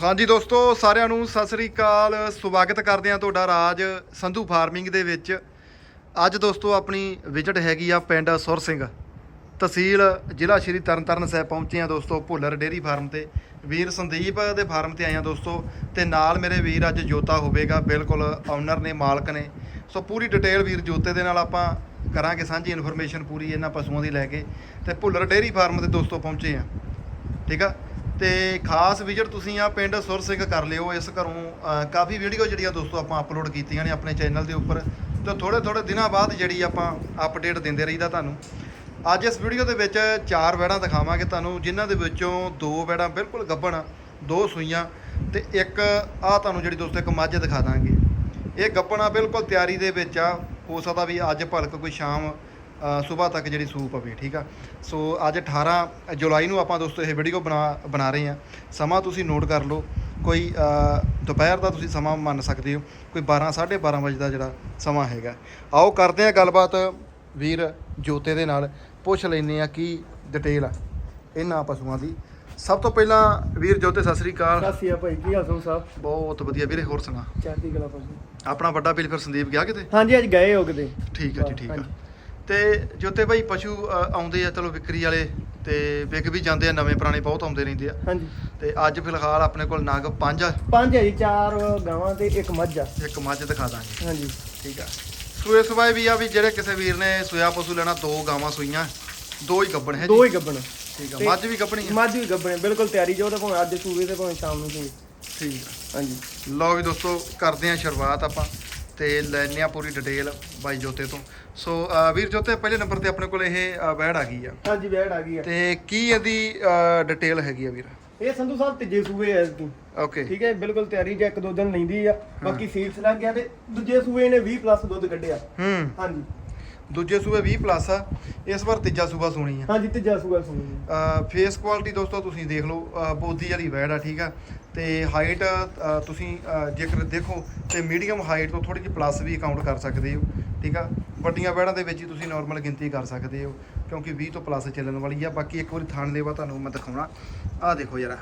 ਹਾਂਜੀ ਦੋਸਤੋ, ਸਾਰਿਆਂ ਨੂੰ ਸਤਿ ਸ੍ਰੀ ਅਕਾਲ। ਸਵਾਗਤ ਕਰਦੇ ਹਾਂ ਤੁਹਾਡਾ ਰਾਜ ਸੰਧੂ ਫਾਰਮਿੰਗ ਦੇ ਵਿੱਚ। ਅੱਜ ਦੋਸਤੋ, ਆਪਣੀ ਵਿਜ਼ਿਟ ਹੈਗੀ ਆ ਪਿੰਡ ਸੁਰ ਸਿੰਘ। ਤਹਿਸੀਲ ਜ਼ਿਲ੍ਹਾ ਸ਼੍ਰੀ ਤਰਨਤਾਰਨ ਸਾਹਿਬ ਪਹੁੰਚੇ ਆ ਦੋਸਤੋ, ਭੁੱਲਰ ਡੇਰੀ ਫਾਰਮ ਤੇ। ਵੀਰ ਸੰਦੀਪ ਦੇ ਫਾਰਮ ਤੇ ਆਏ ਆ ਦੋਸਤੋ ਤੇ ਨਾਲ ਮੇਰੇ ਵੀਰ ਅੱਜ ਜੋਤਾ ਹੋਵੇਗਾ, ਬਿਲਕੁਲ ਓਨਰ ਨੇ, ਮਾਲਕ ਨੇ। ਸੋ ਪੂਰੀ ਡਿਟੇਲ ਵੀਰ ਜੋਤੇ ਦੇ ਨਾਲ ਆਪਾਂ ਕਰਾਂਗੇ ਸਾਂਝੀ ਇਨਫੋਰਮੇਸ਼ਨ ਪੂਰੀ ਇਹਨਾਂ ਪਸ਼ੂਆਂ ਦੀ ਲੈ ਕੇ ਤੇ ਭੁੱਲਰ ਡੇਰੀ ਫਾਰਮ ਤੇ ਦੋਸਤੋ ਪਹੁੰਚੇ ਆ ਠੀਕ ਆ? ਤੇ ਖਾਸ ਵਿਜ਼ਿਟ ਤੁਸੀਂ ਆ ਪਿੰਡ ਸੁਰ ਸਿੰਘ ਕਰ ਲਿਓ। ਇਸ ਘਰੋਂ ਕਾਫੀ ਵੀਡੀਓ ਜਿਹੜੀਆਂ ਦੋਸਤੋ ਆਪਾਂ ਅਪਲੋਡ ਕੀਤੀਆਂ ਨੇ ਆਪਣੇ ਚੈਨਲ ਦੇ ਉੱਪਰ। ਤੇ ਥੋੜੇ ਥੋੜੇ ਦਿਨਾਂ ਬਾਅਦ ਜਿਹੜੀ ਆਪਾਂ ਅਪਡੇਟ ਦਿੰਦੇ ਰਹੀਦਾ ਤੁਹਾਨੂੰ। ਅੱਜ ਇਸ ਵੀਡੀਓ ਦੇ ਵਿੱਚ ਚਾਰ ਵੈੜਾਂ ਦਿਖਾਵਾਂਗੇ ਤੁਹਾਨੂੰ ਜਿਨ੍ਹਾਂ ਦੇ ਵਿੱਚੋਂ ਦੋ ਵੈੜਾਂ ਬਿਲਕੁਲ ਗੱਭਣ ਆ, ਦੋ ਸੂਈਆਂ ਤੇ ਇੱਕ ਆ ਤੁਹਾਨੂੰ ਜਿਹੜੀ ਦੋਸਤੋ ਇੱਕ ਮੱਝ ਦਿਖਾ ਦਾਂਗੇ। ਇਹ ਗੱਭਣਾ ਬਿਲਕੁਲ ਤਿਆਰੀ ਦੇ ਵਿੱਚ ਆ। ਹੋ ਸਕਦਾ ਵੀ ਅੱਜ ਭਲਕ ਕੋਈ ਸ਼ਾਮ ਸਵੇਰ ਤੱਕ ਜਿਹੜੀ ਸੂਪ ਪਵੇ ਠੀਕ ਆ? ਸੋ ਅੱਜ 18 ਜੁਲਾਈ ਨੂੰ ਆਪਾਂ ਦੋਸਤੋ ਇਹ ਵੀਡੀਓ ਬਣਾ ਬਣਾ ਰਹੇ ਆ ਸਮਾਂ ਤੁਸੀਂ ਨੋਟ ਕਰ ਲਓ। ਕੋਈ ਦੁਪਹਿਰ ਦਾ ਤੁਸੀਂ ਸਮਾਂ ਮੰਨ ਸਕਦੇ ਹੋ। ਕੋਈ 12 12:30 ਵਜੇ ਦਾ ਜਿਹੜਾ ਸਮਾਂ ਹੈਗਾ। ਆਓ ਕਰਦੇ ਆ ਗੱਲਬਾਤ ਵੀਰ ਜੋਤੇ ਦੇ ਨਾਲ। ਪੁੱਛ ਲੈਨੇ ਆ ਕੀ ਡਿਟੇਲ ਆ ਇਹਨਾਂ ਪਸ਼ੂਆਂ ਦੀ। ਸਭ ਤੋਂ ਪਹਿਲਾਂ ਵੀਰ ਜੋਤੇ ਸਤਿ ਸ੍ਰੀ ਅਕਾਲ। ਸਾਸੀ ਆ ਭਾਈ ਕੀ ਹਾਲ ਸੋ ਸਾਹਿਬ ਬਹੁਤ ਵਧੀਆ। ਵੀਰੇ ਹੋਰ ਸੁਣਾ? ਚੜ੍ਹਦੀ ਕਲਾ ਭਾਜੀ ਆਪਣਾ ਵੱਡਾ ਵੀਰ ਫਿਰ ਸੰਦੀਪ ਗਿਆ ਕਿਤੇ? ਹਾਂਜੀ ਅੱਜ ਗਏ ਹੋ ਕਿਤੇ। ਠੀਕ ਆ ਜੀ ਠੀਕ ਆ। ਹਾਂਜੀ। ਤੇ ਜੋਤੇ ਭਾਈ ਪਸ਼ੂ ਅ, ਆਉਂਦੇ ਆ ਚਲੋ ਵਿਕਰੀ ਵਾਲੇ ਤੇ ਵਿਕ ਵੀ ਜਾਂਦੇ ਆ ਨਵੇਂ ਪੁਰਾਣੇ ਬਹੁਤ ਆਉਂਦੇ ਰਹਿੰਦੇ ਆ। ਹਾਂਜੀ। ਤੇ ਅੱਜ ਫਿਲਹਾਲ ਆਪਣੇ ਕੋਲ ਨਗ ਪੰਜ ਆ। ਪੰਜ ਹੈ ਜੀ ਚਾਰ ਗਾਵਾਂ ਤੇ ਇੱਕ ਮੱਝ ਆ। ਇੱਕ ਮੱਝ ਦਿਖਾ ਦਾਂਗੇ। ਹਾਂਜੀ। ਠੀਕ ਆ। ਸੂਏ ਸਵਾਏ ਵੀ ਆ ਵੀ ਜਿਹੜੇ ਕਿਸੇ ਵੀਰ ਨੇ ਸੋਇਆ ਪਸ਼ੂ ਲੈਣਾ ਦੋ ਗਾਵਾਂ ਸੂਈਆਂ ਦੋ ਹੀ ਗੱਬਣ ਹੈ ਦੋ ਹੀ ਗੱਬਣ। ਠੀਕ ਆ। ਤੇ- ਮੱਝ ਵੀ ਗੱਬਣੀ ਆ। ਮੱਝ ਵੀ ਗੱਬਣੇ ਬਿਲਕੁਲ ਤਿਆਰੀ ਜੋ ਤਾਂ ਭਾਵੇਂ ਅੱਜ ਸੂਏ ਤੇ ਭਾਵੇਂ ਸ਼ਾਮ ਨੂੰ ਸੂਏ ਠੀਕ ਆ। ਹਾਂਜੀ। ਲਓ ਵੀ ਦੋਸਤੋ ਕਰਦੇ ਆ ਸ਼ੁਰੂਆਤ ਆਪਾਂ। ਤੇ ਲੈਣੇ ਆ ਪੂਰੀ ਡਿਟੇਲ ਬਾਈ ਜੋਤੇ ਤੋਂ। ਸੋ ਅ, ਵੀਰ ਜੋਤੇ ਪਹਿਲੇ ਨੰਬਰ ਤੇ ਆਪਣੇ ਕੋਲ ਇਹ ਅ, ਵੈੜ ਆ ਗਈ ਆ। ਹਾਂਜੀ ਵੈੜ ਆ ਗਈ ਆ। ਤੇ ਕੀ ਇਹਦੀ ਡਿਟੇਲ ਹੈਗੀ ਆ ਵੀਰ? ਇਹ ਸੰਧੂ ਸਾਹਿਬ ਤੀਜੇ ਸੂਏ ਐ ਇਸਦੀ ਓਕੇ ਠੀਕ ਹੈ ਬਿਲਕੁਲ ਤਿਆਰੀ ਜੇ ਇੱਕ ਦੋ ਦਿਨ ਲੈਂਦੀ ਆ। ਬਾਕੀ ਸੀਲਸ ਲੱਗ ਗਿਆ ਤੇ ਦੂਜੇ ਸੂਏ ਨੇ 20 ਪਲੱਸ ਦੁੱਧ ਕੱਢਿਆ। ਹੂੰ। ਹਾਂਜੀ। ਦੂਜੇ ਸੂਬੇ 20 ਪਲੱਸ ਆ ਇਸ ਵਾਰ ਤੀਜਾ ਸੂਬਾ ਸੁਣੀ ਆ। ਹਾਂਜੀ ਤੀਜਾ ਸੂਆ ਸੁਣੀ ਫੇਸ ਕੁਆਲਿਟੀ ਦੋਸਤੋ ਤੁਸੀਂ ਦੇਖ ਲਓ ਅਹ ਬੋਦੀ ਵਾਲੀ ਵੈੜ ਆ ਠੀਕ ਆ। ਤੇ ਹਾਈਟ ਤੁਸੀਂ ਅਹ ਜੇਕਰ ਦੇਖੋ ਤੇ ਮੀਡੀਅਮ ਹਾਈਟ ਤੋਂ ਥੋੜੀ ਜਿਹੀ ਪਲੱਸ ਵੀ ਕਾਊਂਟ ਕਰ ਸਕਦੇ ਹੋ ਠੀਕ ਆ। ਵੱਡੀਆਂ ਵੈੜਾਂ ਦੇ ਵਿੱਚ ਹੀ ਤੁਸੀਂ ਨਾਰਮਲ ਗਿਣਤੀ ਕਰ ਸਕਦੇ ਹੋ ਕਿਉਂਕਿ 20 ਤੋਂ ਪਲੱਸ ਚੱਲਣ ਵਾਲੀ ਆ। ਬਾਕੀ ਇੱਕ ਵਾਰੀ ਥਾਣ ਦੇਵਾ ਤੁਹਾਨੂੰ ਮੈਂ ਦਿਖਾਉਣਾ। ਆਹ ਦੇਖੋ ਜਰਾ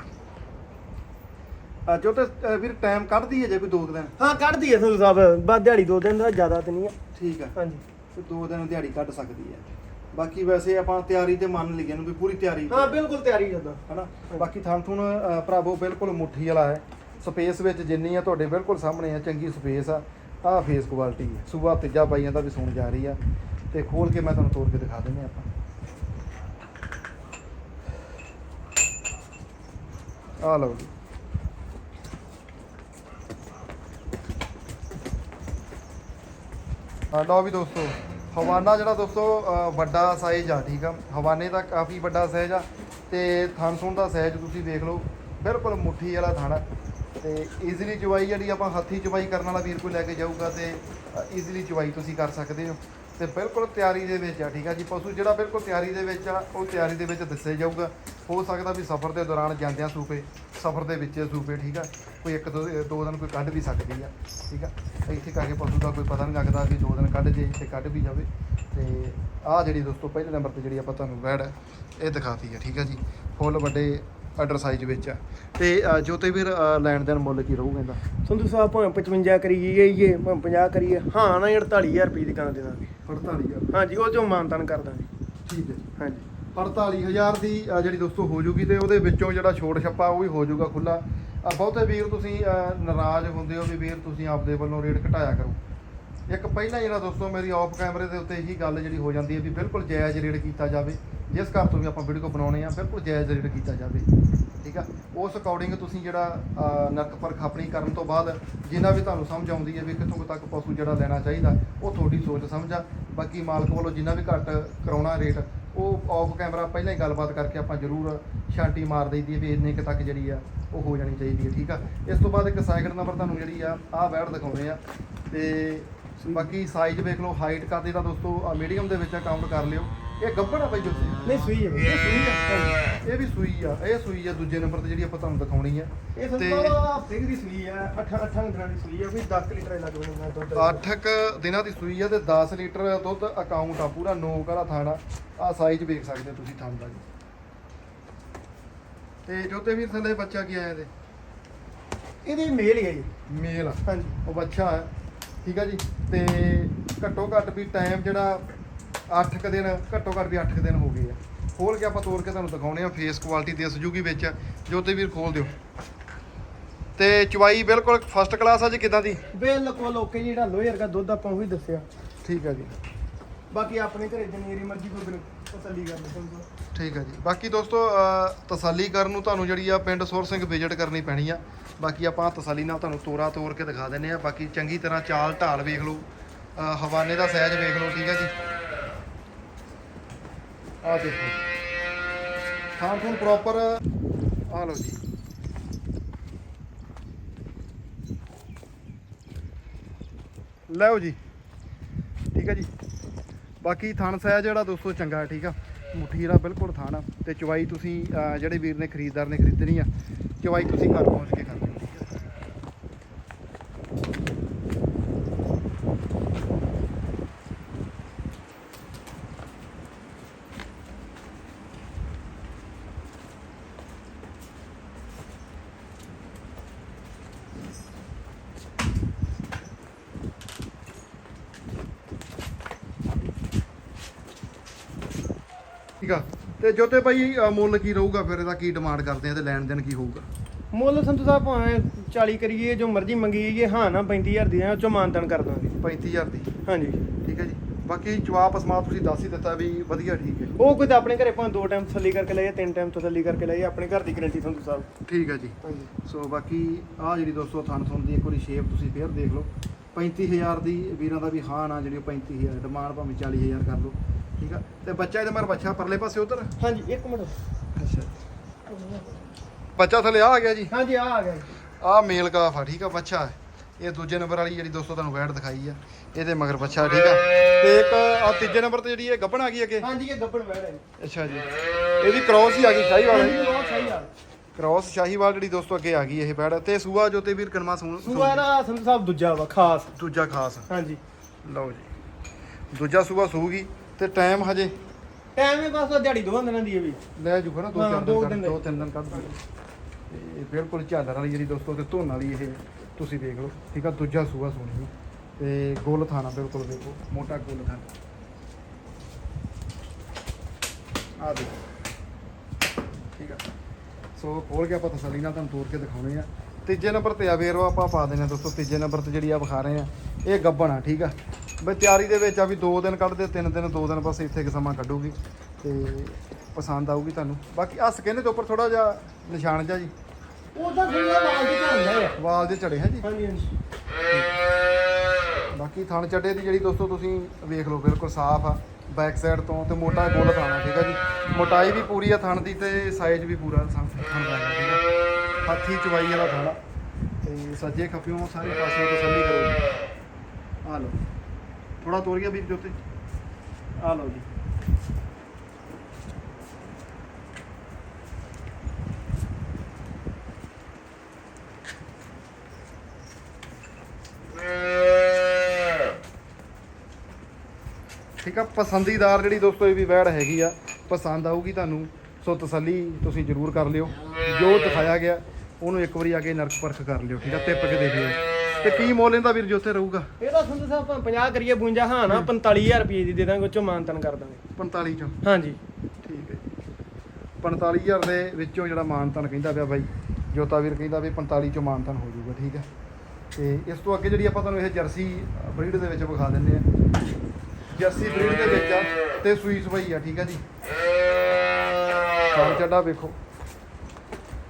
ਆ ਜੋ ਤੇ ਵੀਰ ਟਾਈਮ ਕੱਢਦੀ ਹੈ ਜੇ ਕੋਈ ਦੋ ਕੁ ਦਿਨ? ਹਾਂ ਕੱਢਦੀ ਐ ਸੰਧੂ ਸਾਹਿਬ। ਬਸ ਦਿਹਾੜੀ ਦੋ ਦਿਨ ਦਾ ਜ਼ਿਆਦਾ ਤੇ ਨਹੀਂ ਆ। ਠੀਕ ਆ। ਹਾਂਜੀ। ਤੇ ਦੋ ਦਿਨ ਦਿਹਾੜੀ ਕੱਢ ਸਕਦੀ ਹੈ। ਬਾਕੀ ਵੈਸੇ ਆਪਾਂ ਤਿਆਰੀ ਤੇ ਮੰਨ ਲਈਏ ਨੂੰ ਵੀ ਪੂਰੀ ਤਿਆਰੀ ਹਾਂ ਬਿਲਕੁਲ ਤਿਆਰੀ ਜਦਾਂ ਹਨਾ? ਬਾਕੀ ਥਣ ਥੁਣ ਅ, ਭਰਾਵੋ ਬਿਲਕੁਲ ਮੁੱਠੀ ਵਾਲਾ ਹੈ। ਸਪੇਸ ਵਿੱਚ ਜਿੰਨੀ ਆ ਤੁਹਾਡੇ ਬਿਲਕੁਲ ਸਾਹਮਣੇ ਆ ਚੰਗੀ ਸਪੇਸ ਆ। ਆਹ ਫੇਸ ਕੁਆਲਿਟੀ ਹੈ ਸੂਬਾ ਤੀਜਾ ਪਾਈਆਂ ਦਾ ਵੀ ਸੁਣ ਜਾ ਰਹੀ ਆ। ਤੇ ਖੋਲ ਕੇ ਮੈਂ ਤੁਹਾਨੂੰ ਤੋੜ ਕੇ ਦਿਖਾ ਦਿੰਦੇ ਆਪਾਂ। ਆ ਲਓ ਜੀ। ਆ ਲਓ ਵੀ ਦੋਸਤੋ, ਹਵਾਨਾ ਜਿਹੜਾ ਦੋਸਤੋ ਵੱਡਾ ਸਾਈਜ਼ ਆ, ਠੀਕ ਆ? ਹਵਾਨੇ ਦਾ ਕਾਫੀ ਵੱਡਾ ਸਾਈਜ਼ ਆ ਤੇ ਥਣ ਸੁਣ ਦਾ ਸਾਈਜ਼ ਤੁਸੀਂ ਦੇਖ ਲਓ, ਬਿਲਕੁਲ ਮੁੱਠੀ ਵਾਲਾ ਥਣ ਆ। ਤੇ ਈਜ਼ੀਲੀ ਚਵਾਈ ਜਿਹੜੀ ਆਪਾਂ ਹੱਥੀ ਚਵਾਈ ਕਰਨ ਵਾਲਾ ਵੀਰ ਕੋਈ ਲੈ ਕੇ ਜਾਊਗਾ ਤੇ ਈਜ਼ੀਲੀ ਚਵਾਈ ਤੁਸੀਂ ਕਰ ਸਕਦੇ ਹੋ। ਤੇ ਬਿਲਕੁਲ ਤਿਆਰੀ ਦੇ ਵਿੱਚ ਆ, ਠੀਕ ਆ ਜੀ? ਪਸ਼ੂ ਜਿਹੜਾ ਬਿਲਕੁਲ ਤਿਆਰੀ ਦੇ ਵਿੱਚ ਆ, ਉਹ ਤਿਆਰੀ ਦੇ ਵਿੱਚ ਦੱਸਿਆ ਜਾਊਗਾ। ਹੋ ਸਕਦਾ ਵੀ ਸਫ਼ਰ ਦੇ ਦੌਰਾਨ ਜਾਂਦਿਆਂ ਸੂਪੇ, ਸਫ਼ਰ ਦੇ ਵਿੱਚ ਸੂਪੇ, ਠੀਕ ਆ? ਕੋਈ ਇੱਕ ਦੋ ਦੋ ਦਿਨ ਕੋਈ ਕੱਢ ਵੀ ਸਕਦੀ ਆ, ਠੀਕ ਆ? ਇੱਥੇ ਕਰਕੇ ਪਸ਼ੂ ਦਾ ਕੋਈ ਪਤਾ ਨਹੀਂ ਲੱਗਦਾ ਵੀ ਦੋ ਦਿਨ ਕੱਢ ਜੇ ਤੇ ਕੱਢ ਵੀ ਜਾਵੇ। ਤੇ ਆਹ ਜਿਹੜੀ ਦੋਸਤੋ, ਪਹਿਲੇ ਨੰਬਰ ਤੇ ਜਿਹੜੀ ਆਪਾਂ ਤੁਹਾਨੂੰ ਵੈੜ, ਇਹ ਦਿਖਾਤੀ ਆ, ਠੀਕ ਆ ਜੀ? ਫੁੱਲ ਵੱਡੇ ਆਰਡਰ ਸਾਈਜ਼ ਵਿੱਚ ਆ। ਤੇ ਅ, ਜੋ ਤੇ ਵੀਰ ਲੈਣ ਦੇਣ ਮੁੱਲ ਕੀ ਰਹੂਗਾ ਇਹਦਾ? ਸੰਧੂ ਸਾਹਿਬ ਭਾਵੇਂ 55 ਕਰੀਏ ਇਹ ਭਾਵੇਂ 50 ਕਰੀਏ। ਹਾਂ ਨਾ 48000 ਰੁਪਏ ਦੀ ਕਾਂ ਦੇ ਦਾਂਗੇ। 48000 ਹਾਂਜੀ ਉਹ ਚੋਂ ਮਾਨਤਨ ਕਰ ਦਾਂਗੇ। ਠੀਕ ਹੈ ਜੀ। ਹਾਂਜੀ 48000 ਦੀ ਜਿਹੜੀ ਦੋਸਤੋ ਹੋ ਜੂਗੀ ਤੇ ਉਹਦੇ ਵਿੱਚੋਂ ਜਿਹੜਾ ਛੋਟ ਛੱਪਾ ਉਹ ਵੀ ਹੋ ਜਾਊਗਾ ਖੁੱਲਾ ਬਹੁਤੇ ਵੀਰ ਤੁਸੀਂ ਨਾਰਾਜ਼ ਹੁੰਦੇ ਹੋ ਵੀ ਵੀਰ ਤੁਸੀਂ ਆਪਦੇ ਵੱਲੋਂ ਰੇਟ ਘਟਾਇਆ ਕਰੋ। ਇੱਕ ਪਹਿਲਾਂ ਜਿਹੜਾ ਦੋਸਤੋ ਮੇਰੀ ਆਫ ਕੈਮਰੇ ਦੇ ਉੱਤੇ ਇਹੀ ਗੱਲ ਜਿਹੜੀ ਹੋ ਜਾਂਦੀ ਹੈ ਵੀ ਬਿਲਕੁਲ ਜਾਇਜ਼ ਰੇਟ ਕੀਤਾ ਜਾਵੇ। ਜਿਸ ਘਰ ਤੋਂ ਵੀ ਆਪਾਂ ਵੀਡੀਓ ਬਣਾਉਣੇ ਆ, ਬਿਲਕੁਲ ਜਾਇਜ਼ ਰੇਟ ਕੀਤਾ ਜਾਵੇ, ਠੀਕ ਆ? ਉਸ ਅਕੋਰਡਿੰਗ ਤੁਸੀਂ ਜਿਹੜਾ ਨਰਕ ਪਰਖ ਆਪਣੀ ਕਰਨ ਤੋਂ ਬਾਅਦ, ਜਿੰਨਾ ਵੀ ਤੁਹਾਨੂੰ ਸਮਝ ਆਉਂਦੀ ਹੈ ਵੀ ਕਿੱਥੋਂ ਕੁ ਤੱਕ ਪਸ਼ੂ ਜਿਹੜਾ ਲੈਣਾ ਚਾਹੀਦਾ, ਉਹ ਤੁਹਾਡੀ ਸੋਚ ਸਮਝ। ਆ ਬਾਕੀ ਮਾਲਕ ਵੱਲੋਂ ਜਿੰਨਾ ਵੀ ਘੱਟ ਕਰਾਉਣਾ ਰੇਟ, ਉਹ ਆਫ ਕੈਮਰਾ ਪਹਿਲਾਂ ਹੀ ਗੱਲਬਾਤ ਕਰਕੇ ਆਪਾਂ ਜ਼ਰੂਰ ਛਾਂਟੀ ਮਾਰ ਦਈਦੀ ਹੈ ਵੀ ਇੰਨੇ ਕੁ ਤੱਕ ਜਿਹੜੀ ਆ, ਉਹ ਹੋ ਜਾਣੀ ਚਾਹੀਦੀ ਹੈ, ਠੀਕ ਆ? ਇਸ ਤੋਂ ਬਾਅਦ ਇੱਕ ਸੈਕਿੰਡ ਨੰਬਰ ਤੁਹਾਨੂੰ ਜਿਹੜੀ ਆ, ਆਹ ਬੈਡ ਦਿਖਾਉਂਦੇ ਆ। ਤੇ ਬਾਕੀ ਸਾਈਜ਼ ਵੇਖ ਲਓ ਹਾਈਟ ਕਰਦੇ ਤਾਂ ਦੋਸਤੋ ਮੀਡੀਅਮ ਦੇ ਵਿੱਚ ਕਾਊਂਟ ਕਰ ਲਿਓ। ਇਹ ਗੱਭਣ ਆ ਬਾਈ ਜੋਤੀ। ਨਹੀਂ ਸੂਈ ਹੈ ਇਹ ਸੂਈ ਆ। ਇਹ ਵੀ ਸੂਈ ਆ। ਇਹ ਸੂਈ ਆ ਦੂਜੇ ਨੰਬਰ ਤੇ ਜਿਹੜੀ ਆਪਾਂ ਤੁਹਾਨੂੰ ਦਿਖਾਉਣੀ ਆ। ਇਹ ਸੰਧੂ ਹਫ਼ਤੇ ਦੀ ਸੂਈ ਹੈ 8 8 ਦਿਨਾਂ ਦੀ ਸੂਈ ਹੈ ਕੋਈ 10 ਲੀਟਰ ਹੀ ਲੱਗ ਬਣਦਾ ਦੁੱਧ 8 ਕੁ ਦਿਨਾਂ ਦੀ ਸੂਈ ਆ ਤੇ 10 ਲੀਟਰ ਦੁੱਧ ਅਕਾਊਂਟ ਆ ਪੂਰਾ ਨੋਕ ਵਾਲਾ ਥਾਣਾ। ਆ ਸਾਈਜ਼ ਵੇਖ ਸਕਦੇ ਹੋ ਤੁਸੀਂ ਥਣ ਦਾ ਜੀ। ਤੇ ਜੋਤੇ ਵੀਰ ਥੱਲੇ ਬੱਚਾ ਕੀ ਆਇਆ ਇਹਦੇ? ਇਹਦੇ ਮੇਲ ਹੀ ਹੈ ਜੀ। ਮੇਲ ਆ। ਹਾਂਜੀ। ਉਹ ਬੱਚਾ ਹੈ ਠੀਕ ਹੈ ਜੀ। ਤੇ ਘੱਟੋ ਘੱਟ ਵੀ ਟਾਈਮ ਜਿਹੜਾ 8 ਕ ਦਿਨ ਘੱਟੋ ਘੱਟ ਵੀ 8 ਕ ਦਿਨ ਹੋ ਗਏ ਆ। ਖੋਲ ਕੇ ਆਪਾਂ ਤੋੜ ਕੇ ਤੁਹਾਨੂੰ ਦਿਖਾਉਣੇ ਆ ਫੇਸ ਕੁਆਲਿਟੀ ਦਿਸ ਜੂਗੀ ਵਿੱਚ। ਜੋ ਤੇ ਵੀਰ ਖੋਲ ਦਿਓ। ਤੇ ਚਵਾਈ ਬਿਲਕੁਲ ਫਸਟ ਕਲਾਸ ਆ ਜੀ ਕਿਦਾਂ ਦੀ? ਬਿਲਕੁਲ ਓਕੇ ਜੀ ਜਿਹੜਾ ਲੋਹੇ ਵਰਗਾ ਦੁੱਧ ਆਪਾਂ ਉਹੀ ਦੱਸਿਆ। ਠੀਕ ਹੈ ਜੀ। ਬਾਕੀ ਆਪਣੇ ਘਰੇ ਜਿੰਨੀ ਮਰਜ਼ੀ ਕੋਈ ਦਿਨ ਤਸੱਲੀ ਕਰ ਲਓ ਠੀਕ ਹੈ ਜੀ। ਬਾਕੀ ਦੋਸਤੋ ਤਸੱਲੀ ਕਰਨ ਨੂੰ ਤੁਹਾਨੂੰ ਜਿਹੜੀ ਆ ਪਿੰਡ ਸੁਰ ਸਿੰਘ ਵਿਜ਼ਿਟ ਕਰਨੀ ਪੈਣੀ ਆ। ਬਾਕੀ ਆਪਾਂ ਤਸੱਲੀ ਨਾਲ ਤੁਹਾਨੂੰ ਤੋਰਾ ਤੋੜ ਕੇ ਦਿਖਾ ਦਿੰਨੇ ਆ। ਬਾਕੀ ਚੰਗੀ ਤਰ੍ਹਾਂ ਚਾਲ ਢਾਲ ਵੇਖ ਲਓ। ਹਵਾਨੇ ਦਾ ਸਾਈਜ਼ ਵੇਖ ਲਓ ਠੀਕ ਹੈ ਜੀ। ਆ ਦੇਖੋ। ਥਾਂ ਥੂਣ ਪ੍ਰੋਪਰ ਆ ਲਓ ਜੀ। ਲਓ ਜੀ। ਠੀਕ ਹੈ ਜੀ। ਬਾਕੀ ਥਣ ਸਾਇਆ ਜਿਹੜਾ ਦੋਸਤੋ ਚੰਗਾ ਹੈ, ਠੀਕ ਆ। ਮੁੱਠੀ ਜਿਹੜਾ ਬਿਲਕੁਲ ਥਣ ਆ। ਤੇ ਚਵਾਈ ਤੁਸੀਂ ਜਿਹੜੇ ਵੀਰ ਨੇ ਖਰੀਦਦਾਰ ਨੇ ਖਰੀਦਣੀ ਆ, ਚਵਾਈ ਤੁਸੀਂ ਘਰ ਪਹੁੰਚ ਕੇ ਕਰ ਦਿਓ ਠੀਕ ਆ ਠੀਕ ਆ ਤੇ ਜੋਤੇ ਭਾਈ ਅਹ, ਮੁੱਲ ਕੀ ਰਹੂਗਾ ਫਿਰ ਇਹਦਾ? ਕੀ ਡਿਮਾਂਡ ਕਰਦੇ ਆ ਤੇ ਲੈਣ ਦੇਣ ਕੀ ਹੋਊਗਾ? ਮੁੱਲ ਸੰਤੂ ਸਾਹਿਬ ਭਾਵੇਂ 40 ਕਰੀਏ ਜੋ ਮਰਜ਼ੀ ਮੰਗੀਏ ਹਾਂ ਨਾ 35000 ਦੀਆਂ ਉਹ ਚੋਂ ਮਾਨਤਨ ਕਰ ਦਾਂਗੇ। 35000 ਦੀ? ਹਾਂਜੀ। ਠੀਕ ਹੈ ਜੀ। ਬਾਕੀ ਜਵਾਬ ਅਸਮਾ ਤੁਸੀਂ ਦੱਸ ਹੀ ਦਿੱਤਾ ਵੀ ਵਧੀਆ ਠੀਕ ਹੈ। ਉਹ ਕੋਈ ਤਾਂ ਆਪਣੇ ਘਰੇ ਭਾਵੇਂ ਦੋ ਟਾਈਮ ਤਸੱਲੀ ਕਰਕੇ ਲਈਏ ਤਿੰਨ ਟਾਈਮ ਤਸੱਲੀ ਕਰਕੇ ਲਈਏ ਆਪਣੇ ਘਰ ਦੀ ਗਰੰਟੀ ਸੰਤੂ ਸਾਹਿਬ। ਠੀਕ ਹੈ ਜੀ। ਹਾਂਜੀ। ਸੋ ਬਾਕੀ ਆ ਜਿਹੜੀ ਦੋਸਤੋ ਥਣ ਥਣ ਦੀ ਇੱਕ ਵਾਰੀ ਸ਼ੇਪ ਤੁਸੀਂ ਫੇਰ ਦੇਖ ਲਓ। 35000 ਦੀ ਵੀਰਾਂ ਦਾ ਵੀ ਹਾਂ ਨਾ ਜਿਹੜੀ ਉਹ 35000 ਡਿਮਾਂਡ ਭਾਵੇਂ 40000 ਕਰ ਲਓ। ਠੀਕ ਆ? ਤੇ ਬੱਚਾ ਇਹਦੇ ਮਰ ਬੱਚਾ ਪਰਲੇ ਪਾਸੇ ਉਧਰ? ਹਾਂਜੀ ਇੱਕ ਮਿੰਟ। ਅੱਛਾ। ਬੱਚਾ ਥੱਲੇ ਆ ਗਿਆ ਜੀ? ਹਾਂਜੀ ਆ ਆ ਗਿਆ ਜੀ। ਆ ਮੇਲ ਕਾਫ ਆ ਠੀਕ ਆ ਬੱਚਾ। ਇਹ ਦੂਜੇ ਨੰਬਰ ਵਾਲੀ ਜਿਹੜੀ ਦੋਸਤੋ ਤੁਹਾਨੂੰ ਵੈਡ ਦਿਖਾਈ ਆ ਇਹਦੇ ਮਗਰ ਬੱਚਾ ਠੀਕ ਆ। ਤੇ ਇੱਕ ਆ ਤੀਜੇ ਨੰਬਰ ਤੇ ਜਿਹੜੀ ਇਹ ਗੱਭਣ ਆ ਗਈ ਅੱਗੇ? ਹਾਂਜੀ ਇਹ ਗੱਬੜ ਬੈੜ ਹੈ ਜੀ। ਅੱਛਾ ਜੀ। ਇਹਦੀ ਕ੍ਰੋਸ ਹੀ ਆ ਗਈ ਸ਼ਾਹੀਵਾਲ ਹਾਂਜੀ ਵਾਲੀ ਬਹੁਤ ਸਹੀ ਆ ਕ੍ਰੋਸ ਸ਼ਾਹੀਵਾਲ ਜਿਹੜੀ ਦੋਸਤੋ ਅੱਗੇ ਆ ਗਈ ਇਹ ਬੈਡ ਤੇ ਸੂਆ ਜੋ ਤੇ ਵੀਰ ਕਨਮਾ ਸੂਆ ਦਾ ਸੰਤੂ ਸਾਹਿਬ ਦੂਜਾ ਵਾ ਖਾਸ। ਦੂਜਾ ਖਾਸ। ਹਾਂਜੀ। ਲਓ ਜੀ। ਦੂਜਾ ਸੂਆ ਸੂਗੀ। ਤੇ ਟਾਈਮ ਹਜੇ? ਟਾਈਮ ਹੈ ਬਸ ਉਹ ਦਿਹਾੜੀ ਦੋਹਾਂ ਦਿਨਾਂ ਦੀ ਹੈ ਵੀ। ਲੈ ਜੂਗਾ ਨਾ ਦੋ ਹਾਂ, ਚਾਰ ਦੋ ਦਿਨ ਦਿਨ ਕੱਢ ਦੋ। ਤਿੰਨ ਦਿਨ ਕੱਢ ਦੂਗਾ। ਤੇ ਬਿਲਕੁਲ ਝਾਲਰ ਵਾਲੀ ਜਿਹੜੀ ਦੋਸਤੋ ਤੇ ਧੋਣ ਵਾਲੀ ਇਹ ਤੁਸੀਂ ਦੇਖ ਲਓ ਠੀਕ ਆ ਦੂਜਾ ਸੂਆ ਸੋਣੀ। ਤੇ ਗੋਲ ਥਾਣਾ ਬਿਲਕੁਲ ਦੇਖੋ ਮੋਟਾ ਗੋਲ ਥਾਣਾ। ਆ ਦੇਖੋ। ਠੀਕ ਆ। ਸੋ ਖੋਲ ਕੇ ਆਪਾਂ ਤਸੱਲੀ ਨਾਲ ਤੁਹਾਨੂੰ ਤੋੜ ਕੇ ਦਿਖਾਉਣੇ ਆ। ਤੀਜੇ ਨੰਬਰ ਤੇ ਆ ਵੇਰਵਾ ਆਪਾਂ ਪਾ ਆ ਦੋਸਤੋ ਤੀਜੇ ਨੰਬਰ ਤੇ ਜਿਹੜੀ ਆ ਵਿਖਾ ਰਹੇ ਆ ਇਹ ਗੱਬਣ ਆ ਠੀਕ ਆ। ਬਈ ਤਿਆਰੀ ਦੇ ਵਿੱਚ ਆ ਵੀ 2 ਦਿਨ ਕੱਢਦੇ 3 ਦਿਨ 2 ਦਿਨ ਬਸ ਇੱਥੇ ਕਿ ਸਮਾਂ ਕੱਢੂਗੀ ਤੇ ਪਸੰਦ ਆਊਗੀ ਤੁਹਾਨੂੰ। ਬਾਕੀ ਆ ਸਕਿਨ ਦੇ ਉੱਪਰ ਥੋੜਾ ਜਿਹਾ ਨਿਸ਼ਾਨ ਜਿਹਾ ਜੀ। ਉਹਦਾ ਵਾਲ ਦੇ ਚੜੇ ਹੈ ਜੀ ਹਾਂਜੀ। ਹਾਂਜੀ ਬਾਕੀ ਥਣ ਚੱਡੇ ਦੀ ਜਿਹੜੀ ਦੋਸਤੋ ਤੁਸੀਂ ਵੇਖ ਲਓ ਬਿਲਕੁਲ ਸਾਫ਼ ਆ ਬੈਕ ਸਾਈਡ ਤੋਂ ਤੇ ਮੋਟਾ ਗੋਲ ਥਾਣਾ ਠੀਕ ਆ ਜੀ। ਮੋਟਾਈ ਵੀ ਪੂਰੀ ਆ ਥਣ ਦੀ ਤੇ ਸਾਈਜ਼ ਵੀ ਪੂਰਾ ਥਣ ਦਾ ਠੀਕ ਆ। ਹੱਥੀ ਚਵਾਈ ਵਾਲਾ ਥਾਣਾ। ਤੇ ਸੱਜੇ ਖੱਪਿਓਂ ਸਾਰੇ ਪਾਸੇ ਤਸੱਲੀ ਕਰੋ ਆ ਲਓ। ਥੋੜਾ ਤੋਰ ਗਿਆ ਵੀਰ ਜੋਤੇ ਆ ਲਓ ਜੀ। ਠੀਕ ਆ, ਪਸੰਦੀਦਾਰ ਜਿਹੜੀ ਦੋਸਤੋ, ਇਹ ਵੀ ਵੈੜ ਹੈਗੀ ਆ। ਪਸੰਦ ਆਊਗੀ ਤੁਹਾਨੂੰ, ਸੋ ਤਸੱਲੀ ਤੁਸੀਂ ਜ਼ਰੂਰ ਕਰ ਲਿਓ। ਜੋ ਦਿਖਾਇਆ ਗਿਆ, ਉਹਨੂੰ ਇੱਕ ਵਾਰੀ ਆ ਕੇ ਨਰਕ ਪਰਖ ਕਰ ਲਿਓ, ਠੀਕ ਆ, ਟਿੱਪ ਕੇ ਦੇਖ ਲਿਓ। ਤੇ ਕੀ ਮੁੱਲ ਇਹਦਾ ਵੀਰ ਜੀ ਉੱਥੇ ਰਹੂਗਾ? ਇਹਦਾ ਸੰਧੂ ਸਾਹਿਬ ਆਪਾਂ 50 ਕਰੀਏ 52 ਹਾਂ ਨਾ 45000 ਰੁਪਏ ਦੀ ਦੇ ਦਾਂਗੇ ਉਹ ਚੋਂ ਮਾਨਤਨ ਕਰ ਦਾਂਗੇ। 45 ਚੋਂ? ਹਾਂਜੀ। ਠੀਕ ਹੈ ਜੀ। 45000 ਦੇ ਵਿੱਚੋਂ ਜਿਹੜਾ ਮਾਨਤਨ ਕਹਿੰਦਾ ਪਿਆ ਬਾਈ ਜੋਤਾ ਵੀਰ ਕਹਿੰਦਾ ਵੀ 45 ਚੋਂ ਮਾਨਤਨ ਹੋ ਜਾਊਗਾ ਠੀਕ ਹੈ। ਤੇ ਇਸ ਤੋਂ ਅੱਗੇ ਜਿਹੜੀ ਆਪਾਂ ਤੁਹਾਨੂੰ ਇਹ ਜਰਸੀ ਬਰੀਡ ਦੇ ਵਿੱਚ ਵਿਖਾ ਦਿੰਦੇ ਆ ਜਰਸੀ ਬਰੀਡ ਦੇ ਵਿੱਚ ਆ ਤੇ ਸੂਈ ਸਵਾਈ ਆ ਠੀਕ ਹੈ ਜੀ। ਖਾਣ ਚੱਡਾ ਵੇਖੋ।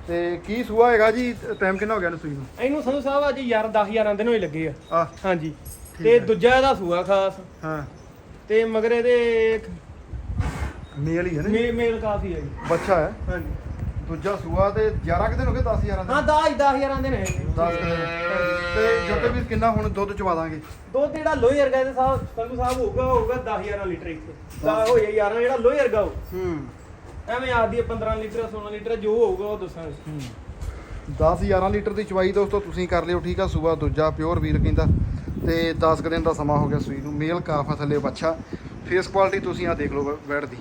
ਤੇ ਕੀ ਸੂਆ ਹੈਗਾ ਜੀ? ਟਾਈਮ ਕਿੰਨਾ ਹੋ ਗਿਆ ਨੇ ਸੂਈ ਨੂੰ? ਇਹਨੂੰ ਸੰਧੂ ਸਾਹਿਬ ਅੱਜ ਯਾਰ 10 11 ਦਿਨ ਹੋਏ ਲੱਗੇ ਆ। ਆ। ਹਾਂਜੀ। ਤੇ ਹੈ। ਦੂਜਾ ਇਹਦਾ ਸੂਆ ਖਾਸ। ਹਾਂ। ਤੇ ਮਗਰ ਇਹਦੇ ਮੇਲ ਹੀ ਹੈ ਨਾ ਮੇਲ ਕਾਫੀ ਹੈ ਜੀ। ਬੱਚਾ ਹੈ? ਹਾਂਜੀ। ਦੂਜਾ ਸੂਆ ਤੇ 11 ਕਿ ਦਿਨ ਹੋ ਗਏ 10000 ਹਾਂ ਦੇ 10 10 11 ਦਿਨ ਹੈ। 10 ਕਿ ਦਿਨ। ਤੇ ਵੀਰ ਕਿੰਨਾ ਹੁਣ ਦੁੱਧ ਚਵਾ ਦਾਂਗੇ? ਦੁੱਧ ਜਿਹੜਾ ਲੋਹੇ ਵਰਗਾ ਇਹਦੇ ਸਾਹਿਬ ਸੰਧੂ ਸਾਹਿਬ ਹੋਊਗਾ ਹੋਊਗਾ 10 11 ਲੀਟਰ ਇੱਥੇ ਦਾ ਹੋਇਆ 11 ਜਿਹੜਾ ਲੋਹੇ ਵਰਗਾ ਹੋ ਹੂੰ। ਐਵੇਂ ਆਦੀ 15 ਲੀਟਰ 16 ਲੀਟਰ ਜੋ ਹੋਊਗਾ ਉਹ ਦੱਸਾਂਗੇ। 10 11 ਲੀਟਰ ਦੀ ਚਵਾਈ ਦੋਸਤੋ, ਤੁਸੀਂ ਕਰ ਲਿਓ ਠੀਕ ਆ, ਸੂਆ ਦੂਜਾ ਪਿਓਰ ਵੀਰ ਕਹਿੰਦਾ। ਤੇ 10 ਕੁ ਦਿਨ ਦਾ ਸਮਾਂ ਹੋ ਗਿਆ ਸੂਈ ਨੂੰ। ਮੇਲ ਕਾਫ ਥੱਲੇ ਬੱਛਾ ਫੇਸ ਕੁਆਲਿਟੀ ਤੁਸੀਂ ਆ ਦੇਖ ਲਓ ਬੈਡ ਦੀ।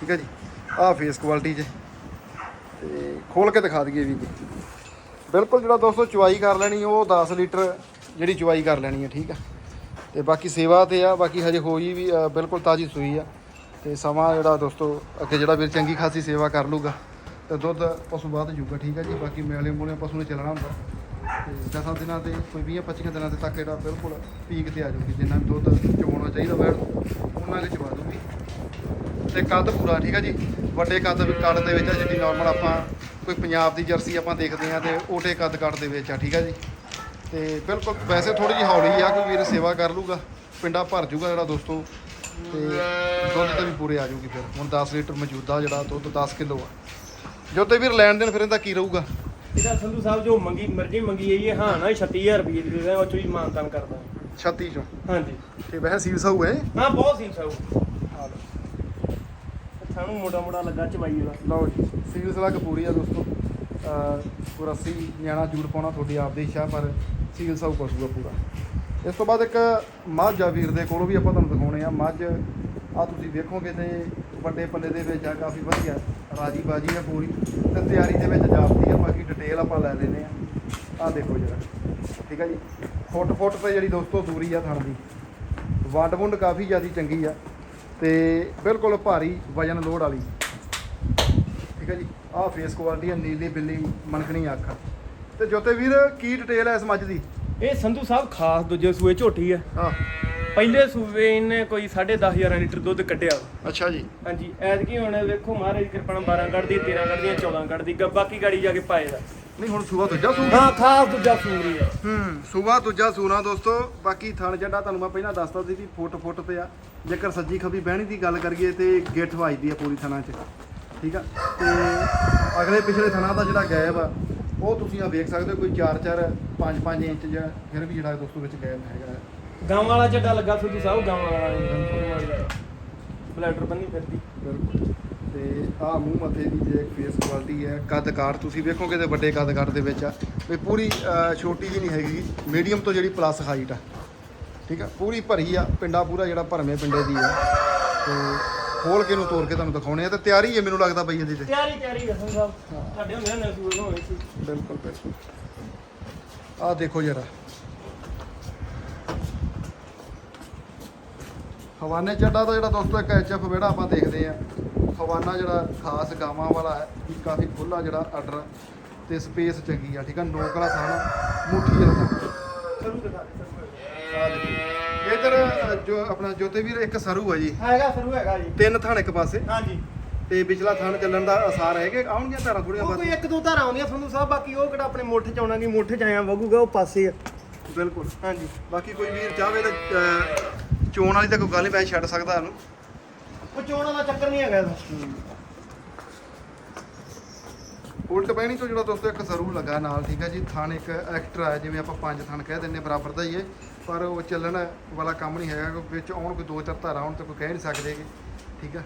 ਠੀਕ ਹੈ ਜੀ। ਆਹ ਫੇਸ ਕੁਆਲਿਟੀ ਜੇ। ਤੇ ਖੋਲ ਕੇ ਦਿਖਾ ਦਈਏ ਵੀ ਬਿਲਕੁਲ ਜਿਹੜਾ ਦੋਸਤੋ ਚੁਆਈ ਕਰ ਲੈਣੀ, ਉਹ 10 ਲੀਟਰ ਜਿਹੜੀ ਚੁਆਈ ਕਰ ਲੈਣੀ ਹੈ ਠੀਕ ਆ। ਤੇ ਬਾਕੀ ਸੇਵਾ ਤੇ ਆ ਬਾਕੀ ਹਜੇ ਹੋਈ ਵੀ ਅ, ਬਿਲਕੁਲ ਤਾਜੀ ਸੂਈ ਆ। ਤੇ ਸਮਾਂ ਜਿਹੜਾ ਦੋਸਤੋ ਅੱਗੇ ਜਿਹੜਾ ਵੀਰ ਚੰਗੀ ਖਾਸੀ ਸੇਵਾ ਕਰ ਲੂਗਾ ਤੇ ਦੁੱਧ ਪਸ਼ੂ ਬਾਅਦ ਜੂਗਾ ਠੀਕ ਆ ਜੀ? ਬਾਕੀ ਮੇਲੇ ਮੂਲੇ ਪਸ਼ੂ ਨੇ ਚੱਲਣਾ ਹੁੰਦਾ। ਤੇ ਦਸਾਂ ਦਿਨਾਂ ਤੇ ਕੋਈ 20 25 ਦਿਨਾਂ ਦੇ ਤੱਕ ਜਿਹੜਾ ਬਿਲਕੁਲ ਪੀਕ ਤੇ ਆ ਜਾਊਗੀ ਜਿੰਨਾ ਵੀ ਦੁੱਧ ਚੋਣਾ ਚਾਹੀਦਾ ਵੈੜ ਉਹਨਾਂ ਕੇ ਚਵਾ ਦੂਗੀ। ਤੇ ਕੱਦ ਪੂਰਾ ਠੀਕ ਆ ਜੀ? ਵੱਡੇ ਕੱਦ ਕੱਦ ਦੇ ਵਿੱਚ ਆ ਜਿੱਡੀ ਨਾਰਮਲ ਆਪਾਂ ਕੋਈ ਪੰਜਾਬ ਦੀ ਜਰਸੀ ਆਪਾਂ ਦੇਖਦੇ ਆ ਤੇ ਓਟੇ ਕੱਦ ਕੱਦ ਦੇ ਵਿੱਚ ਆ ਠੀਕ ਆ ਜੀ? ਤੇ ਬਿਲਕੁਲ ਵੈਸੇ ਥੋੜੀ ਜਿਹੀ ਹੌਲੀ ਆ ਕੋਈ ਵੀਰ ਸੇਵਾ ਕਰ ਲੂਗਾ ਪਿੰਡਾ ਭਰ ਜੂਗਾ ਜਿਹੜਾ ਦੋਸਤੋ ਤੇ ਦੁੱਧ ਤੇ ਵੀ ਪੂਰੇ ਆ ਜਾਊਗੀ ਫਿਰ। ਹੁਣ 10 ਲੀਟਰ ਮੌਜੂਦਾ ਜਿਹੜਾ ਦੁੱਧ 10 ਕਿਲੋ ਆ। ਜੋ ਤੇ ਵੀਰ ਲੈਣ ਦੇਣ ਫਿਰ ਇਹਦਾ ਕੀ ਰਹੂਗਾ? ਇਹਦਾ ਸੰਧੂ ਸਾਹਿਬ ਜੋ ਮੰਗੀ ਮਰਜ਼ੀ ਮੰਗੀ ਹੈ ਇਹ ਹਾਂ ਨਾ 36000 ਰੁਪਏ ਦੀ ਦੇ ਉਹ ਚੋਂ ਹੀ ਮਾਨਤਾਨ ਕਰਦਾ। 36 ਚੋਂ? ਹਾਂਜੀ। ਤੇ ਵੈਸੇ ਸੀਲ ਸਾਊ ਹੈ? ਹਾਂ ਬਹੁਤ ਸੀ ਸਾਊ। ਸਾਨੂੰ ਮੋਟਾ ਮੋਟਾ ਲੱਗਾ ਚਵਾਈ ਵਾਲਾ। ਲਓ ਜੀ ਸੀਲ ਸਲੱਗ ਪੂਰੀ ਆ ਦੋਸਤੋ। ਪੂਰਾ ਸੀ ਨਿਆਣਾ ਜੂੜ ਪਾਉਣਾ ਤੁਹਾਡੀ ਆਪਦੀ ਇੱਛਾ ਪਰ ਸੀਲ ਸਾਊ ਪਸ਼ੂ ਆ ਪੂਰਾ। ਇਸ ਤੋਂ ਬਾਅਦ ਇੱਕ ਮੱਝ ਆ ਵੀਰ ਦੇ ਕੋਲੋਂ ਵੀ ਆਪਾਂ ਤੁਹਾਨੂੰ ਦਿਖਾਉਣੇ ਆ। ਮੱਝ ਆ ਤੁਸੀਂ ਵੇਖੋਗੇ ਤੇ ਵੱਡੇ ਪੱਲੇ ਦੇ ਵਿੱਚ ਆ ਕਾਫੀ ਵਧੀਆ ਰਾਜੀ ਬਾਜੀ ਹੈ ਪੂਰੀ ਤੇ ਤਿਆਰੀ ਦੇ ਵਿੱਚ ਜਾਪਦੀ ਆ, ਬਾਕੀ ਡਿਟੇਲ ਆਪਾਂ ਲੈ ਲੈਨੇ ਆ। ਆ ਦੇਖੋ ਜਰਾ, ਠੀਕ ਆ ਜੀ? ਫੁੱਟ ਫੁੱਟ ਤੇ ਜਿਹੜੀ ਦੋਸਤੋ ਦੂਰੀ ਆ ਥਣ ਦੀ ਵੰਡ ਵੁੰਡ ਕਾਫੀ ਜ਼ਿਆਦੀ ਚੰਗੀ ਆ ਤੇ ਬਿਲਕੁਲ ਭਾਰੀ ਵਜਨ ਲੋਡ ਵਾਲੀ। ਠੀਕ ਹੈ ਜੀ? ਆਹ ਫੇਸ ਕੁਆਲਿਟੀ ਆ, ਨੀਲੀ ਬਿੱਲੀ ਮਣਕਣੀ ਅੱਖ। ਤੇ ਜੋਤੇ ਵੀਰ ਕੀ ਡਿਟੇਲ ਹੈ ਇਸ ਮੱਝ ਦੀ? ਇਹ ਸੰਧੂ ਸਾਹਿਬ ਖਾਸ ਦੂਜੇ ਸੂਏ ਝੋਟੀ ਹੈ ਹਾਂ। ਪਹਿਲੇ ਸੂਏ ਇਹਨੇ ਕੋਈ 10500 ਲੀਟਰ ਦੁੱਧ ਕੱਢਿਆ। ਅੱਛਾ ਜੀ। ਹਾਂਜੀ ਐਤਕੀ ਹੁਣ ਵੇਖੋ ਮਹਾਰਾਜ ਦੀ ਕਿਰਪਾ ਨਾਲ 12 ਕੱਢਦੀ 13 ਕੱਢਦੀਆਂ 14 ਕੱਢਦੀ ਗ- ਬਾਕੀ ਗਾੜੀ ਜਾ ਕੇ ਪਾਏਗਾ ਨਹੀਂ ਹੁਣ ਸੂਆ ਦੂਜਾ ਸੂ ਹਾਂ ਖਾਸ ਦੂਜਾ ਸੂਰੀ ਹੈ ਹੂੰ ਸੂਆ ਦੂਜਾ ਸੂਣਾ ਦੋਸਤੋ ਬਾਕੀ ਥਣ ਜੱਡਾ ਤੁਹਾਨੂੰ ਮੈਂ ਪਹਿਲਾਂ ਦੱਸਤਾ ਸੀ ਵੀ ਫੁੱਟ ਫੁੱਟ ਤੇ ਆ। ਜੇਕਰ ਸੱਜੀ ਖੱਬੀ ਬਹਿਣੀ ਦੀ ਗੱਲ ਕਰੀਏ ਤੇ ਗਿੱਠ ਵੱਜਦੀ ਆ ਪੂਰੀ ਥਣਾ 'ਚ। ਠੀਕ ਆ? ਤੇ ਅਗਲੇ ਪਿਛਲੇ ਥਣਾ ਦਾ ਜਿਹੜਾ ਗੈਪ ਆ ਉਹ ਤੁਸੀਂ ਆ ਵੇਖ ਸਕਦੇ ਹੋ ਕੋਈ 4-4 5-5 ਇੰਚ ਜਾਂ ਫਿਰ ਵੀ ਜਿਹੜਾ ਦੋਸਤੋ ਵਿੱਚ ਗੈਪ ਹੈਗਾ। ਗਾਂ ਵਾਲਾ ਚੱਡਾ ਲੱਗਾ ਸੰਧੂ ਸਾਹਿਬ ਗਾਂ ਵਾਲਾ ਬਲੈਡਰ ਬੰਨੀ ਫਿਰਦੀ। ਬਿਲਕੁਲ। ਤੇ ਆਹ ਮੂੰਹ ਮੱਥੇ ਦੀ ਜੇ ਫੇਸ ਕੁਆਲਿਟੀ ਹੈ ਕੱਦ ਕਾਠ ਤੁਸੀਂ ਵੇਖੋਗੇ ਤੇ ਵੱਡੇ ਕੱਦ ਕਾਠ ਦੇ ਵਿੱਚ ਆ। ਵੀ ਪੂਰੀ ਛੋਟੀ ਜੀ ਨਹੀਂ ਹੈਗੀ ਮੀਡੀਅਮ ਤੋਂ ਜਿਹੜੀ ਪਲੱਸ ਹਾਈਟ ਆ। ਠੀਕ ਆ ਪੂਰੀ ਭਰੀ ਆ ਪਿੰਡਾ ਪੂਰਾ ਜਿਹੜਾ ਭਰਵੇਂ ਪਿੰਡੇ ਦੀ ਆ। ਤੇ ਖੋਲ ਕੇ ਨੂੰ ਤੋੜ ਕੇ ਤੁਹਾਨੂੰ ਦਿਖਾਉਣੇ ਆ ਤੇ ਤਿਆਰੀ ਹੈ ਮੈਨੂੰ ਲੱਗਦਾ ਬਈ ਇਹਦੀ ਤੇ। ਤਿਆਰੀ ਤਿਆਰੀ ਸੰਧੂ ਸਾਹਿਬ ਤੁਹਾਡੇ ਹੁੰਦੇ ਨੇ ਸੂਰ ਹੋਈ ਸੀ। ਬਿਲਕੁਲ ਬਿਲਕੁਲ। ਆਹ ਦੇਖੋ ਜਰਾ। ਹਵਾਨੇ ਚੱਡਾ ਦਾ ਜਿਹੜਾ ਦੋਸਤੋ ਇੱਕ ਐਚਐਫ ਵਿਹੜਾ ਆਪਾਂ ਦੇਖਦੇ ਆ। ਹਵਾਨਾ ਜਿਹੜਾ ਖਾਸ ਗਾਵਾਂ ਵਾਲਾ ਹੈ ਕਾਫੀ ਖੁੱਲਾ ਜਿਹੜਾ ਆਰਡਰ ਤੇ ਸਪੇਸ ਚੰਗੀ ਆ ਠੀਕ ਆ? ਨੋਕ ਵਾਲਾ ਥਾਣਾ ਮੁੱਠੀ ਵਾਲਾ। ਸਰੂ ਦਿਖਾ ਦੇ ਸਰੂ ਇਧਰ ਜੋ ਆਪਣਾ ਜੋਤੇ ਵੀਰ ਇੱਕ ਸਰੂ ਆ ਜੀ। ਹੈਗਾ ਸਰੂ ਹੈਗਾ ਜੀ। ਤਿੰਨ ਥਾਣ ਇੱਕ ਪਾਸੇ। ਹਾਂਜੀ। ਤੇ ਪਿਛਲਾ ਥਾਣ ਚੱਲਣ ਦਾ ਅਸਾਰ ਹੈਗੇ। ਆਉਣਗੀਆਂ ਧਾਰਾਂ ਥੋੜੀਆਂ ਉਹ ਕੋਈ ਬਾਅਦ ਇੱਕ ਦੋ ਧਾਰਾਂ ਆਉਂਦੀਆਂ ਸੰਧੂ ਸਾਹਿਬ ਬਾਕੀ ਉਹ ਕਿਹੜਾ ਆਪਣੇ ਮੁੱਠ ਚ ਆਉਣਾ ਨਹੀਂ ਮੁੱਠ ਚ ਆਇਆ ਵਗੂਗਾ ਉਹ ਪਾਸੇ ਆ। ਬਿਲਕੁਲ। ਹਾਂਜੀ। ਬਾਕੀ ਕੋਈ ਵੀਰ ਚਾਹਵੇ ਤਾਂ ਚੋਣ ਵਾਲੀ ਤਾਂ ਕੋਈ ਗੱਲ ਨਹੀਂ ਮੈਂ ਛੱਡ ਸਕਦਾ ਇਹਨੂੰ ਉਹ ਚੋਣਾਂ ਦਾ ਚੱਕਰ ਨਹੀਂ ਹੈਗਾ ਇਹਦਾ। ਉਲਟ ਬਹਿਣੀ ਤੋਂ ਜਿਹੜਾ ਦੋਸਤੋ ਇੱਕ ਸਰੂ ਲੱਗਾ ਨਾਲ ਠੀਕ ਹੈ ਜੀ। ਥਣ ਇੱਕ ਐਕਸਟਰਾ ਹੈ ਜਿਵੇਂ ਆਪਾਂ ਪੰਜ ਥਣ ਕਹਿ ਦਿੰਨੇ ਬਰਾਬਰ ਦਾ ਹੀ ਹੈ। ਪਰ ਉਹ ਚੱਲਣ ਵਾਲਾ ਕੰਮ ਨਹੀਂ ਹੈਗਾ ਕਿ ਵਿੱਚ ਆਉਣ ਕੋਈ ਦੋ ਚਾਰ ਧਾਰਾਂ ਆਉਣ ਤੇ ਕੋਈ ਕਹਿ ਨਹੀਂ ਸਕਦੇਗੇ ਠੀਕ ਹੈ।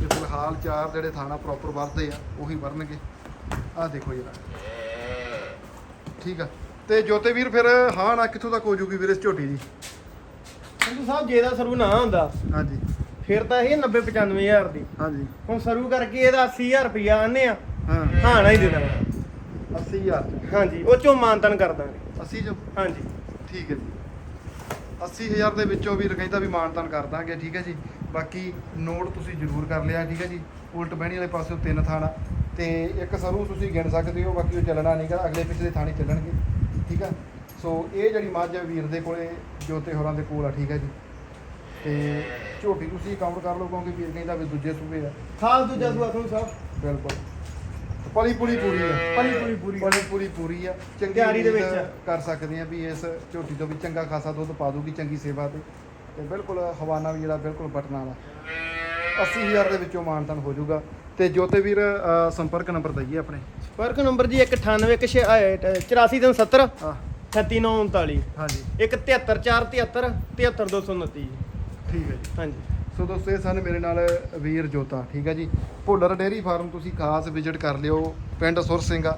ਤੇ ਫਿਲਹਾਲ ਚਾਰ ਜਿਹੜੇ ਥਾਣਾ ਪ੍ਰੋਪਰ ਵਰਦੇ ਆ ਉਹੀ ਵਰਨਗੇ ਆਹ ਦੇਖੋ ਜਰਾ ਠੀਕ ਆ। ਤੇ ਜੋਤੇ ਵੀਰ ਫਿਰ ਹਾਂ ਨਾ ਕਿੱਥੋਂ ਤੱਕ ਹੋ ਜੂਗੀ ਵੀਰ ਇਸ ਝੋਟੀ ਦੀ? ਸੰਧੂ ਸਾਹਿਬ ਜੇ ਦਾ ਸਰੂ ਨਾ ਹੁੰਦਾ ਹਾਂਜੀ। ਫਿਰ ਤਾਂ ਇਹ 90 95000 ਦੀ। ਹਾਂਜੀ। ਹੁਣ ਸਰੂ ਕਰਕੇ ਇਹਦਾ 80000 ਰੁਪਇਆ ਆਨੇ ਆ। ਹਾਂ। ਹਾਂ ਨਾ ਹੀ ਦੇ ਦੇਣਾ। 80000 ਹਾਂਜੀ ਉਹ ਚੋਂ ਮਾਨਤਨ ਕਰ ਦਾਂਗੇ। 80 ਜੋ ਹਾਂਜੀ। ਠੀਕ ਹੈ ਜੀ। 80000 ਦੇ ਵਿੱਚੋਂ ਵੀ ਕਹਿੰਦਾ ਵੀ ਮਾਨਤਾਨ ਕਰ ਦਾਂਗੇ ਠੀਕ ਹੈ ਜੀ। ਬਾਕੀ ਨੋਟ ਤੁਸੀਂ ਜ਼ਰੂਰ ਕਰ ਲਿਆ ਠੀਕ ਹੈ ਜੀ। ਉਲਟ ਬਹਿਣੀ ਵਾਲੇ ਪਾਸਿਓਂ ਤਿੰਨ ਥਾਣਾ। ਤੇ ਇੱਕ ਸਰੂ ਤੁਸੀਂ ਗਿਣ ਸਕਦੇ ਹੋ ਬਾਕੀ ਉਹ ਚੱਲਣਾ ਨਹੀਂਗਾ ਅਗਲੇ ਪਿਛਲੇ ਥਾਣੇ ਚੱਲਣਗੇ ਠੀਕ ਹੈ ਸੋ ਇਹ ਜਿਹੜੀ ਮੱਝ ਹੈ ਵੀਰ ਦੇ ਕੋਲੇ ਜੋਤੇ ਹੋਰਾਂ ਦੇ ਕੋਲ ਆ ਠੀਕ ਹੈ ਜੀ। ਤੇ ਝੋਟੀ ਤੁਸੀਂ ਕਾਊਂਟ ਕਰ ਲਓ ਕਿਉਂਕਿ ਵੀਰ ਕਹਿੰਦਾ ਵੀ ਦੂਜੇ ਸੂਬੇ ਆ। ਖਾਸ ਦੂਜਾ ਸੂਆ ਸੰਧੂ ਸਾਹਿਬ ਬਿਲਕੁਲ। ਪਲੀ ਪੁਲੀ ਪੂਰੀ ਹੈ ਪਲੀ ਪੁਲੀ ਪੂਰੀ। ਪਲੀ ਪੂਰੀ ਪੂਰੀ ਆ। ਚੰਗੀ ਤਿਆਰੀ ਦੇ ਉਮੀਦ ਵਿੱਚ ਆ। ਕਰ ਸਕਦੇ ਆ ਵੀ ਇਸ ਝੋਟੀ ਤੋਂ ਵੀ ਚੰਗਾ ਖਾਸਾ ਦੁੱਧ ਪਾ ਦੂਗੀ ਚੰਗੀ ਸੇਵਾ ਤੇ। ਤੇ ਬਿਲਕੁਲ ਹਵਾਨਾ ਵੀ ਜਿਹੜਾ ਬਿਲਕੁਲ ਬਟਨ ਵਾਲਾ 80000 ਦੇ ਵਿੱਚੋਂ ਮਾਨਤਨ ਹੋ ਜਾਊਗਾ। ਤੇ ਜੋਤੇ ਵੀਰ ਅ, ਸੰਪਰਕ ਨੰਬਰ ਦਈਏ ਆਪਣੇ। ਫ਼ਰਕ ਨੰਬਰ ਜੀ 198 ਆ 36939 ਹਾਂਜੀ। ਇੱਕ 73473 73229 ਠੀਕ ਹੈ ਜੀ। ਹਾਂਜੀ। ਸੋ ਦੋਸਤੋ, ਇਹ ਸਨ ਮੇਰੇ ਨਾਲ ਵੀਰ ਜੋਤਾ, ਠੀਕ ਹੈ ਜੀ। ਭੁੱਲਰ ਡੇਅਰੀ ਫਾਰਮ ਤੁਸੀਂ ਖਾਸ ਵਿਜ਼ਿਟ ਕਰ ਲਿਓ, ਪਿੰਡ ਸੁਰਸਿੰਗਾ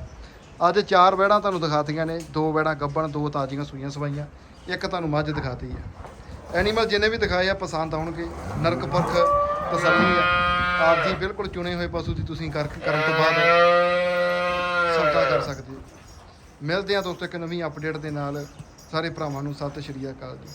ਅੱਜ ਚਾਰ ਵੈੜਾਂ ਤੁਹਾਨੂੰ ਦਿਖਾਤੀਆਂ ਨੇ, ਦੋ ਵੈੜਾਂ ਗੱਬਣ, ਦੋ ਤਾਜ਼ੀਆਂ ਸੂਈਆਂ ਸਵਾਈਆਂ, ਇੱਕ ਤੁਹਾਨੂੰ ਮੱਝ ਦਿਖਾਤੀ ਹੈ ਐਨੀਮਲ ਜਿੰਨੇ ਵੀ ਦਿਖਾਏ ਆ, ਪਸੰਦ ਆਉਣਗੇ, ਨਰਕ ਪਰਖ ਤਸੱਲੀ ਆ। ਆਪ ਜੀ ਬਿਲਕੁਲ ਚੁਣੇ ਹੋਏ ਪਸ਼ੂ ਦੀ ਤੁਸੀਂ ਕਰ ਕਰਨ ਤੋਂ ਬਾਅਦ ਕਰ ਸਕਦੇ ਹੋ। ਮਿਲਦੇ ਹਾਂ ਦੋਸਤੋ ਇੱਕ ਨਵੀਂ ਅਪਡੇਟ ਦੇ ਨਾਲ। ਸਾਰੇ ਭਰਾਵਾਂ ਨੂੰ ਸਤਿ ਸ਼੍ਰੀ ਅਕਾਲ ਜੀ।